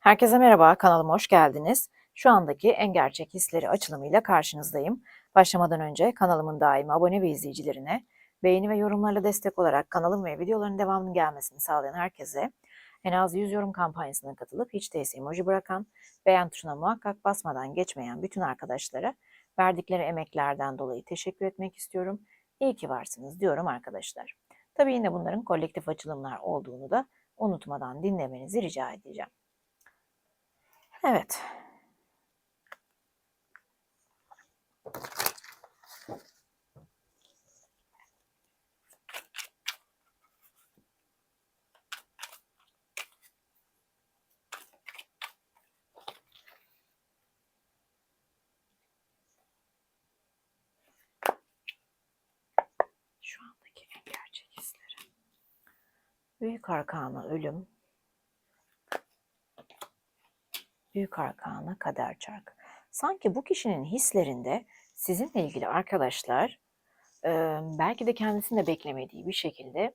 Herkese merhaba, kanalıma hoş geldiniz. Şu andaki en gerçek hisleri açılımıyla karşınızdayım. Başlamadan önce kanalımın daimi abone ve izleyicilerine, beğeni ve yorumlarla destek olarak kanalım ve videoların devamının gelmesini sağlayan herkese, en az 100 yorum kampanyasına katılıp hiç değilse emoji bırakan, beğen tuşuna muhakkak basmadan geçmeyen bütün arkadaşlara verdikleri emeklerden dolayı teşekkür etmek istiyorum. İyi ki varsınız diyorum arkadaşlar. Tabii yine bunların kolektif açılımlar olduğunu da unutmadan dinlemenizi rica edeceğim. Evet. Şu andaki gerçek hisleri. Büyük arkana ölüm, Büyük arkana kader çarkı. Sanki bu kişinin hislerinde sizinle ilgili arkadaşlar belki de kendisinin de beklemediği bir şekilde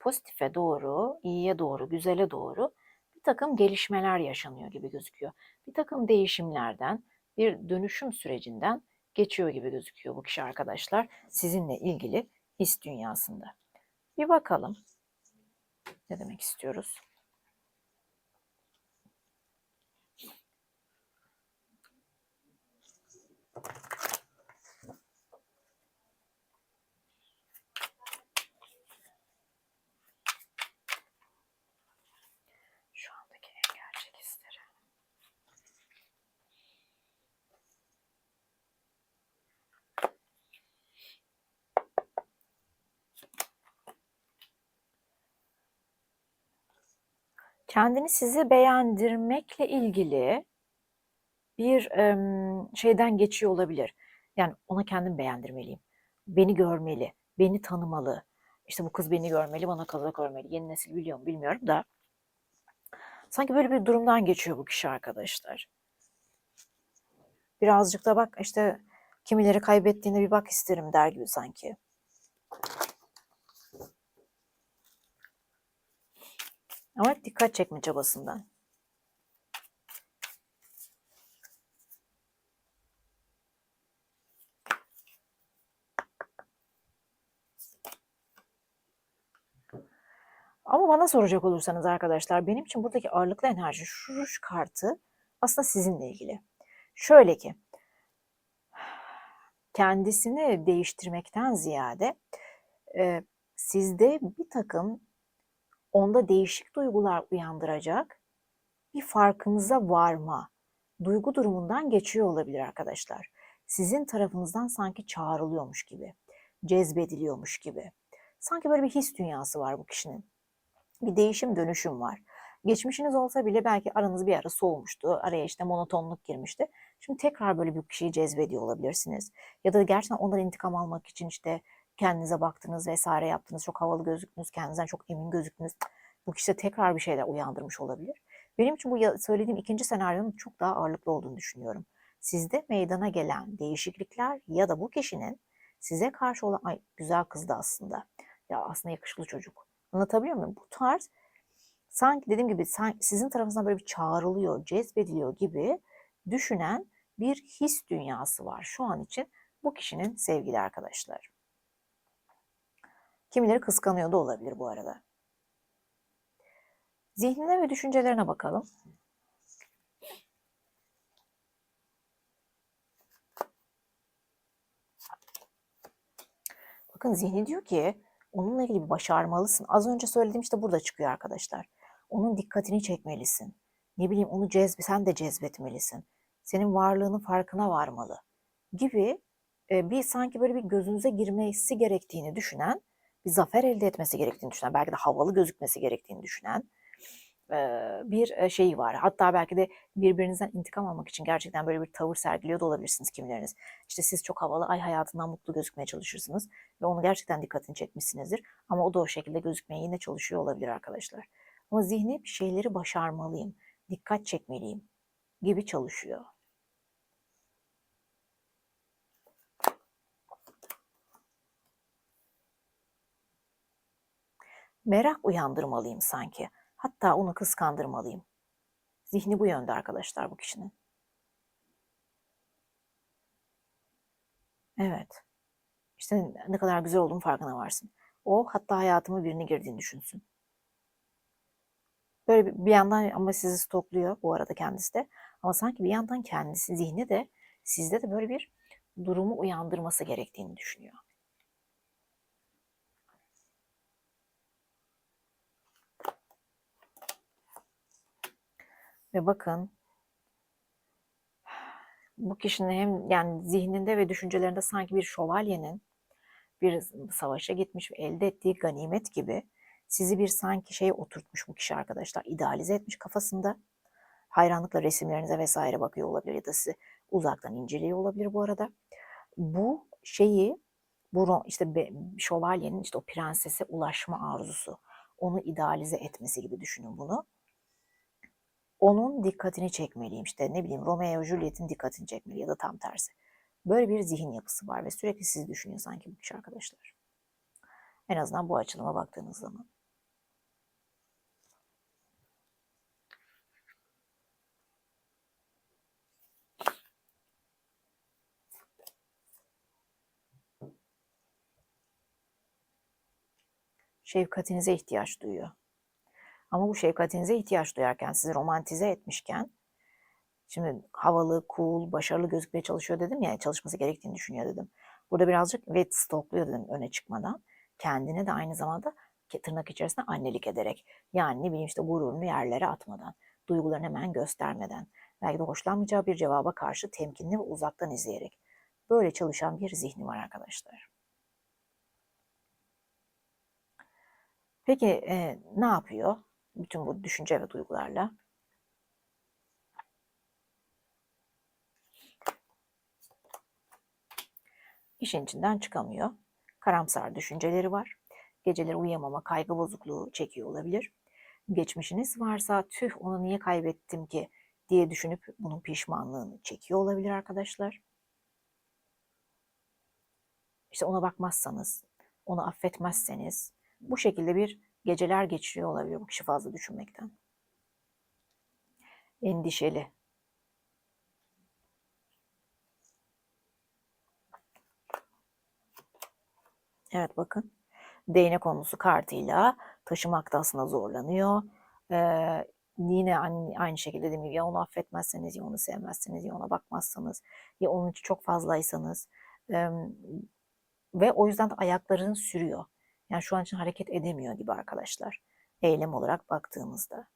pozitife doğru, iyiye doğru, güzele doğru bir takım gelişmeler yaşanıyor gibi gözüküyor. Bir takım değişimlerden, bir dönüşüm sürecinden geçiyor gibi gözüküyor bu kişi arkadaşlar sizinle ilgili his dünyasında. Bir bakalım ne demek istiyoruz? Şu andaki en gerçek hisleri. Kendini sizi beğendirmekle ilgili bir şeyden geçiyor olabilir. Yani ona kendim beğendirmeliyim. Beni görmeli, beni tanımalı. İşte bu kız beni görmeli, bana kazak örmeli. Yeni nesil biliyor mu bilmiyorum da. Sanki böyle bir durumdan geçiyor bu kişi arkadaşlar. Birazcık da bak işte kimileri kaybettiğinde bir bak isterim der gibi sanki. Ama dikkat çekme çabasından. Ama bana soracak olursanız arkadaşlar benim için buradaki ağırlıklı enerji şu ruj kartı aslında sizinle ilgili. Şöyle ki kendisini değiştirmekten ziyade e, sizde bir takım onda değişik duygular uyandıracak bir farkınıza varma duygu durumundan geçiyor olabilir arkadaşlar. Sizin tarafınızdan sanki çağrılıyormuş gibi, cezbediliyormuş gibi. Sanki böyle bir his dünyası var bu kişinin. Bir değişim dönüşüm var. Geçmişiniz olsa bile belki aranız bir ara soğumuştu. Araya işte monotonluk girmişti. Şimdi tekrar böyle bir kişiyi cezbediyor olabilirsiniz. Ya da gerçekten ondan intikam almak için işte kendinize baktınız vesaire yaptınız. Çok havalı gözüktünüz, kendinizden çok emin gözüktünüz. Bu kişi tekrar bir şeyler uyandırmış olabilir. Benim için bu söylediğim ikinci senaryonun çok daha ağırlıklı olduğunu düşünüyorum. Sizde meydana gelen değişiklikler ya da bu kişinin size karşı olan ay güzel kızdı aslında. Ya aslında yakışıklı çocuk. Anlatabiliyor muyum? Bu tarz sanki dediğim gibi sizin tarafınızdan böyle bir çağrılıyor, cezbediliyor gibi düşünen bir his dünyası var şu an için bu kişinin sevgili arkadaşlar. Kimileri kıskanıyor da olabilir bu arada. Zihnine ve düşüncelerine bakalım. Bakın zihni diyor ki onunla ilgili bir başarmalısın. Az önce söylediğim işte burada çıkıyor arkadaşlar. Onun dikkatini çekmelisin. Ne bileyim onu cezbe, sen de cezbetmelisin. Senin varlığının farkına varmalı gibi e, bir sanki böyle bir gözünüze girmesi gerektiğini düşünen, bir zafer elde etmesi gerektiğini düşünen, belki de havalı gözükmesi gerektiğini düşünen bir şeyi var. Hatta belki de birbirinizden intikam almak için gerçekten böyle bir tavır sergiliyor da olabilirsiniz kimileriniz. İşte siz çok havalı, ay hayatından mutlu gözükmeye çalışırsınız ve onu gerçekten dikkatini çekmişsinizdir. Ama o da o şekilde gözükmeye yine çalışıyor olabilir arkadaşlar. Ama zihni bir şeyleri başarmalıyım, dikkat çekmeliyim gibi çalışıyor. Merak uyandırmalıyım sanki. Hatta onu kıskandırmalıyım. Zihni bu yönde arkadaşlar bu kişinin. Evet. İşte ne kadar güzel olduğunun farkına varsın. O hatta hayatıma birini girdiğini düşünsün. Böyle bir yandan ama sizi stokluyor bu arada kendisi de. Ama sanki bir yandan kendisi zihni de sizde de böyle bir durumu uyandırması gerektiğini düşünüyor. Ve bakın bu kişinin hem yani zihninde ve düşüncelerinde sanki bir şövalyenin bir savaşa gitmiş ve elde ettiği ganimet gibi sizi bir sanki şeye oturtmuş bu kişi arkadaşlar. idealize etmiş kafasında. Hayranlıkla resimlerinize vesaire bakıyor olabilir ya da sizi uzaktan inceliyor olabilir bu arada. Bu şeyi bu işte şövalyenin işte o prensese ulaşma arzusu, onu idealize etmesi gibi düşünün bunu onun dikkatini çekmeliyim. İşte ne bileyim Romeo ve Juliet'in dikkatini çekmeli ya da tam tersi. Böyle bir zihin yapısı var ve sürekli sizi düşünüyor sanki bu kişi arkadaşlar. En azından bu açılıma baktığınız zaman. Şefkatinize ihtiyaç duyuyor. Ama bu şefkatinize ihtiyaç duyarken, sizi romantize etmişken, şimdi havalı, cool, başarılı gözükmeye çalışıyor dedim ya, çalışması gerektiğini düşünüyor dedim. Burada birazcık ve stokluyor dedim öne çıkmadan. Kendine de aynı zamanda tırnak içerisinde annelik ederek. Yani ne bileyim işte gururunu yerlere atmadan, duygularını hemen göstermeden, belki de hoşlanmayacağı bir cevaba karşı temkinli ve uzaktan izleyerek. Böyle çalışan bir zihni var arkadaşlar. Peki e, ne yapıyor? Bütün bu düşünce ve duygularla. İşin içinden çıkamıyor. Karamsar düşünceleri var. Geceleri uyuyamama, kaygı bozukluğu çekiyor olabilir. Geçmişiniz varsa tüh onu niye kaybettim ki diye düşünüp bunun pişmanlığını çekiyor olabilir arkadaşlar. İşte ona bakmazsanız, onu affetmezseniz bu şekilde bir geceler geçiriyor olabilir bu kişi fazla düşünmekten. Endişeli. Evet bakın. Değnek konusu kartıyla taşımakta aslında zorlanıyor. Ee, yine aynı, aynı şekilde dediğim gibi ya onu affetmezseniz ya onu sevmezseniz ya ona bakmazsanız ya onun için çok fazlaysanız e, ve o yüzden de ayaklarını sürüyor. Yani şu an için hareket edemiyor gibi arkadaşlar. Eylem olarak baktığımızda.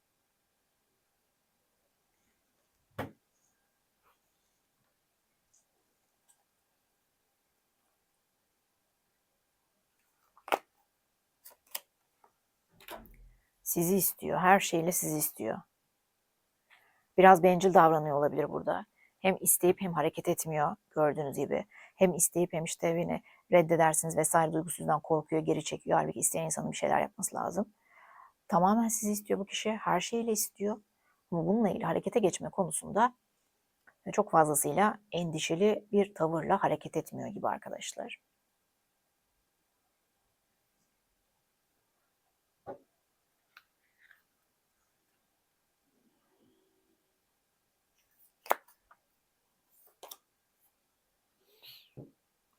Sizi istiyor. Her şeyle sizi istiyor. Biraz bencil davranıyor olabilir burada. Hem isteyip hem hareket etmiyor gördüğünüz gibi. Hem isteyip hem işte beni reddedersiniz vesaire duygusuzdan korkuyor, geri çekiyor. Halbuki isteyen insanın bir şeyler yapması lazım. Tamamen sizi istiyor bu kişi. Her şeyle istiyor. Ama bununla ilgili harekete geçme konusunda çok fazlasıyla endişeli bir tavırla hareket etmiyor gibi arkadaşlar.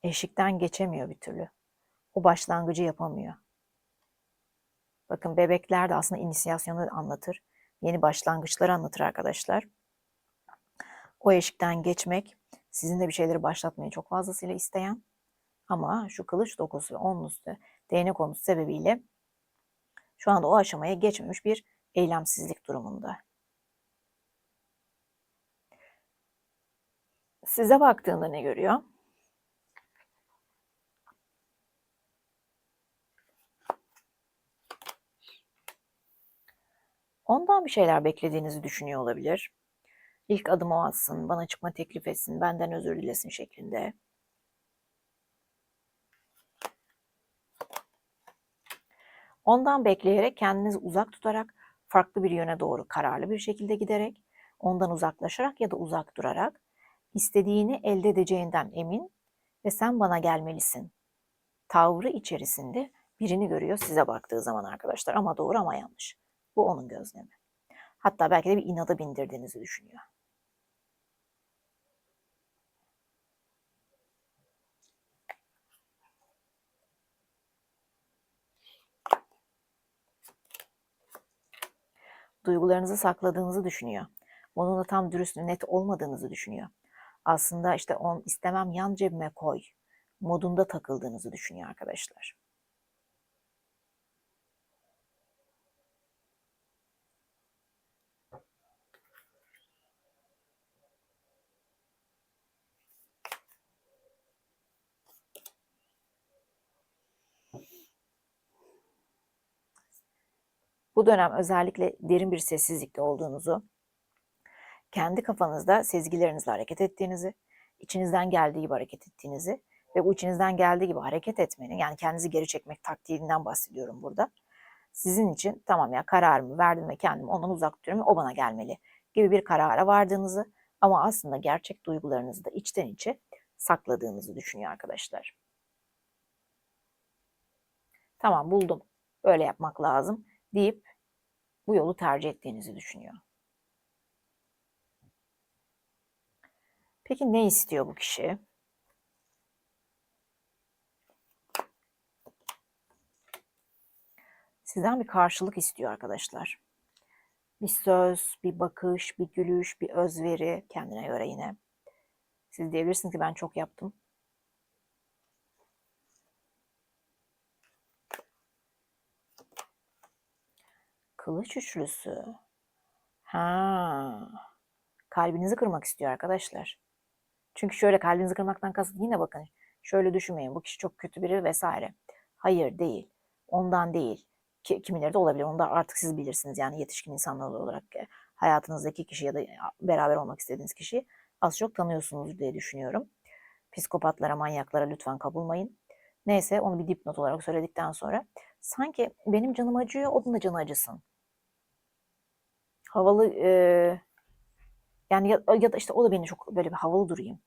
Eşikten geçemiyor bir türlü. O başlangıcı yapamıyor. Bakın bebekler de aslında inisiyasyonu anlatır. Yeni başlangıçları anlatır arkadaşlar. O eşikten geçmek sizin de bir şeyleri başlatmayı çok fazlasıyla isteyen ama şu kılıç dokusu ve onun üstü değnek konusu sebebiyle şu anda o aşamaya geçmemiş bir eylemsizlik durumunda. Size baktığında ne görüyor? Ondan bir şeyler beklediğinizi düşünüyor olabilir. İlk adım o atsın, bana çıkma teklif etsin, benden özür dilesin şeklinde. Ondan bekleyerek kendinizi uzak tutarak farklı bir yöne doğru kararlı bir şekilde giderek, ondan uzaklaşarak ya da uzak durarak istediğini elde edeceğinden emin ve sen bana gelmelisin tavrı içerisinde birini görüyor size baktığı zaman arkadaşlar ama doğru ama yanlış. Bu onun gözlemi. Hatta belki de bir inada bindirdiğinizi düşünüyor. Duygularınızı sakladığınızı düşünüyor. Onunla tam dürüst, net olmadığınızı düşünüyor. Aslında işte on istemem yan cebime koy modunda takıldığınızı düşünüyor arkadaşlar. Bu dönem özellikle derin bir sessizlikte olduğunuzu, kendi kafanızda sezgilerinizle hareket ettiğinizi, içinizden geldiği gibi hareket ettiğinizi ve bu içinizden geldiği gibi hareket etmenin yani kendinizi geri çekmek taktiğinden bahsediyorum burada. Sizin için tamam ya kararımı verdim ve kendimi ondan uzak tutuyorum ve o bana gelmeli gibi bir karara vardığınızı ama aslında gerçek duygularınızı da içten içe sakladığınızı düşünüyor arkadaşlar. Tamam buldum. Böyle yapmak lazım deyip bu yolu tercih ettiğinizi düşünüyor. Peki ne istiyor bu kişi? Sizden bir karşılık istiyor arkadaşlar. Bir söz, bir bakış, bir gülüş, bir özveri kendine göre yine. Siz diyebilirsiniz ki ben çok yaptım. Kılıç üçlüsü. Ha. Kalbinizi kırmak istiyor arkadaşlar. Çünkü şöyle kalbinizi kırmaktan kasıt yine bakın. Şöyle düşünmeyin bu kişi çok kötü biri vesaire. Hayır değil. Ondan değil. Ki, kimileri de olabilir. Onu da artık siz bilirsiniz. Yani yetişkin insanlar olarak hayatınızdaki kişi ya da beraber olmak istediğiniz kişiyi az çok tanıyorsunuz diye düşünüyorum. Psikopatlara, manyaklara lütfen kapılmayın. Neyse onu bir dipnot olarak söyledikten sonra sanki benim canım acıyor, onun da canı acısın. Havalı e, yani ya, ya da işte o da beni çok böyle bir havalı durayım.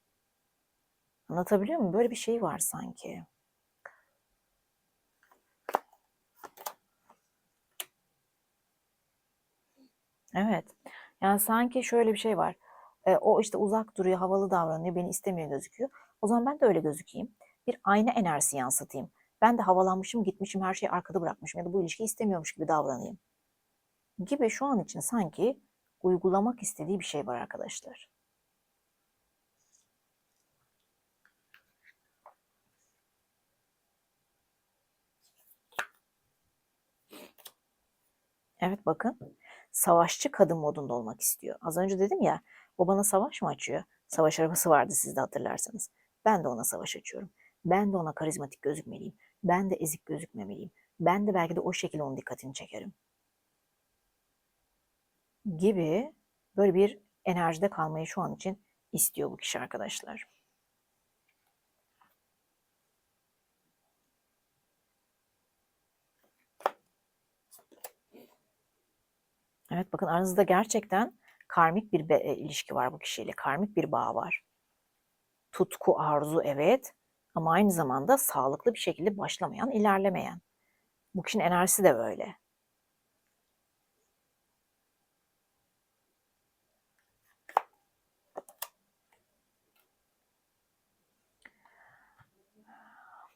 Anlatabiliyor muyum? Böyle bir şey var sanki. Evet. Yani sanki şöyle bir şey var. E, o işte uzak duruyor, havalı davranıyor, beni istemiyor gözüküyor. O zaman ben de öyle gözükeyim. Bir ayna enerjisi yansıtayım. Ben de havalanmışım, gitmişim, her şeyi arkada bırakmışım ya da bu ilişkiyi istemiyormuş gibi davranayım. Gibi şu an için sanki uygulamak istediği bir şey var arkadaşlar. Evet bakın savaşçı kadın modunda olmak istiyor. Az önce dedim ya o bana savaş mı açıyor? Savaş arabası vardı sizde hatırlarsanız. Ben de ona savaş açıyorum. Ben de ona karizmatik gözükmeliyim. Ben de ezik gözükmemeliyim. Ben de belki de o şekilde onun dikkatini çekerim. Gibi böyle bir enerjide kalmayı şu an için istiyor bu kişi arkadaşlar. Evet bakın aranızda gerçekten karmik bir e, ilişki var bu kişiyle. Karmik bir bağ var. Tutku, arzu evet ama aynı zamanda sağlıklı bir şekilde başlamayan, ilerlemeyen. Bu kişinin enerjisi de böyle.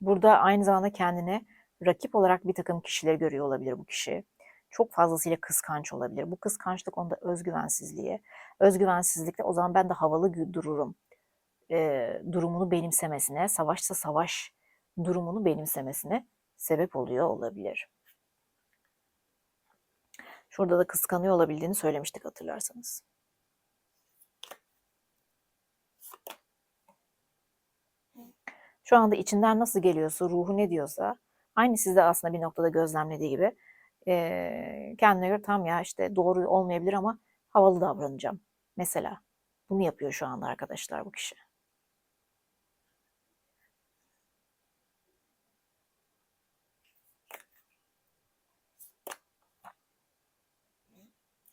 Burada aynı zamanda kendine rakip olarak bir takım kişileri görüyor olabilir bu kişi çok fazlasıyla kıskanç olabilir. Bu kıskançlık onda özgüvensizliğe. Özgüvensizlikte o zaman ben de havalı dururum. E, durumunu benimsemesine, savaşsa savaş durumunu benimsemesine sebep oluyor olabilir. Şurada da kıskanıyor olabildiğini söylemiştik hatırlarsanız. Şu anda içinden nasıl geliyorsa, ruhu ne diyorsa, aynı sizde aslında bir noktada gözlemlediği gibi e, kendine göre tam ya işte doğru olmayabilir ama havalı davranacağım. Mesela bunu yapıyor şu anda arkadaşlar bu kişi.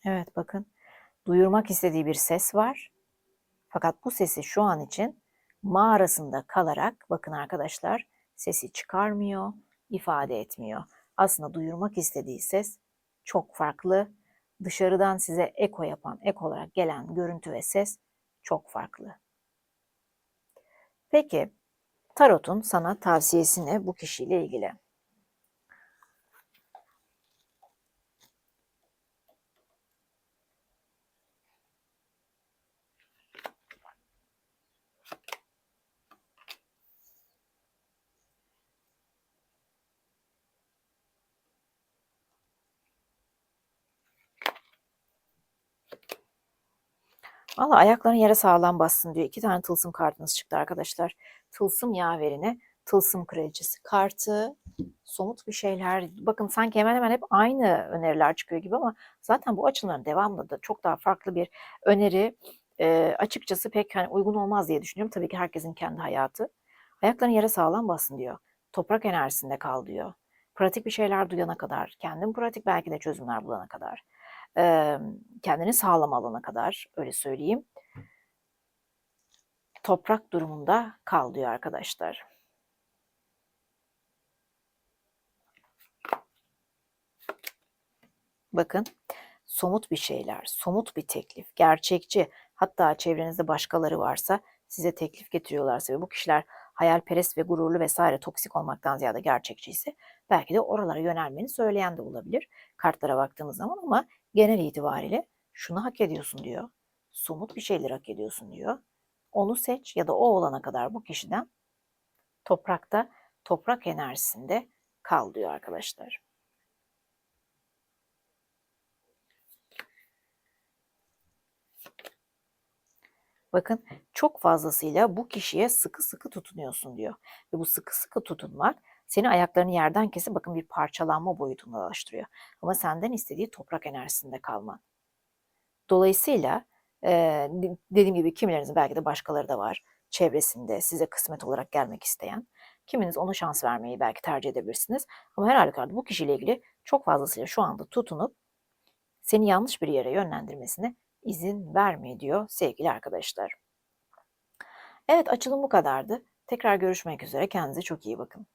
Evet bakın duyurmak istediği bir ses var. Fakat bu sesi şu an için mağarasında kalarak bakın arkadaşlar sesi çıkarmıyor, ifade etmiyor aslında duyurmak istediği ses çok farklı. dışarıdan size eko yapan, ek olarak gelen görüntü ve ses çok farklı. Peki, Tarot'un sana tavsiyesi ne bu kişiyle ilgili? Valla ayakların yere sağlam bassın diyor. İki tane tılsım kartınız çıktı arkadaşlar. Tılsım yaverine tılsım kraliçesi kartı. Somut bir şeyler. Bakın sanki hemen hemen hep aynı öneriler çıkıyor gibi ama zaten bu açıların devamlı da çok daha farklı bir öneri e, açıkçası pek hani uygun olmaz diye düşünüyorum. Tabii ki herkesin kendi hayatı. Ayakların yere sağlam basın diyor. Toprak enerjisinde kal diyor. Pratik bir şeyler duyana kadar, kendin pratik belki de çözümler bulana kadar kendini sağlam alana kadar öyle söyleyeyim. Toprak durumunda kal diyor arkadaşlar. Bakın somut bir şeyler, somut bir teklif, gerçekçi. Hatta çevrenizde başkaları varsa size teklif getiriyorlarsa ve bu kişiler hayalperest ve gururlu vesaire toksik olmaktan ziyade gerçekçi ise belki de oralara yönelmeni söyleyen de olabilir kartlara baktığımız zaman ama genel itibariyle şunu hak ediyorsun diyor. Somut bir şeyler hak ediyorsun diyor. Onu seç ya da o olana kadar bu kişiden toprakta, toprak enerjisinde kal diyor arkadaşlar. Bakın çok fazlasıyla bu kişiye sıkı sıkı tutunuyorsun diyor. Ve bu sıkı sıkı tutunmak seni ayaklarını yerden kesip bakın bir parçalanma boyutuna ulaştırıyor. Ama senden istediği toprak enerjisinde kalman. Dolayısıyla e, dediğim gibi kimilerinizin belki de başkaları da var çevresinde size kısmet olarak gelmek isteyen. Kiminiz ona şans vermeyi belki tercih edebilirsiniz. Ama her halükarda bu kişiyle ilgili çok fazlasıyla şu anda tutunup seni yanlış bir yere yönlendirmesine izin verme diyor sevgili arkadaşlar. Evet açılım bu kadardı. Tekrar görüşmek üzere. Kendinize çok iyi bakın.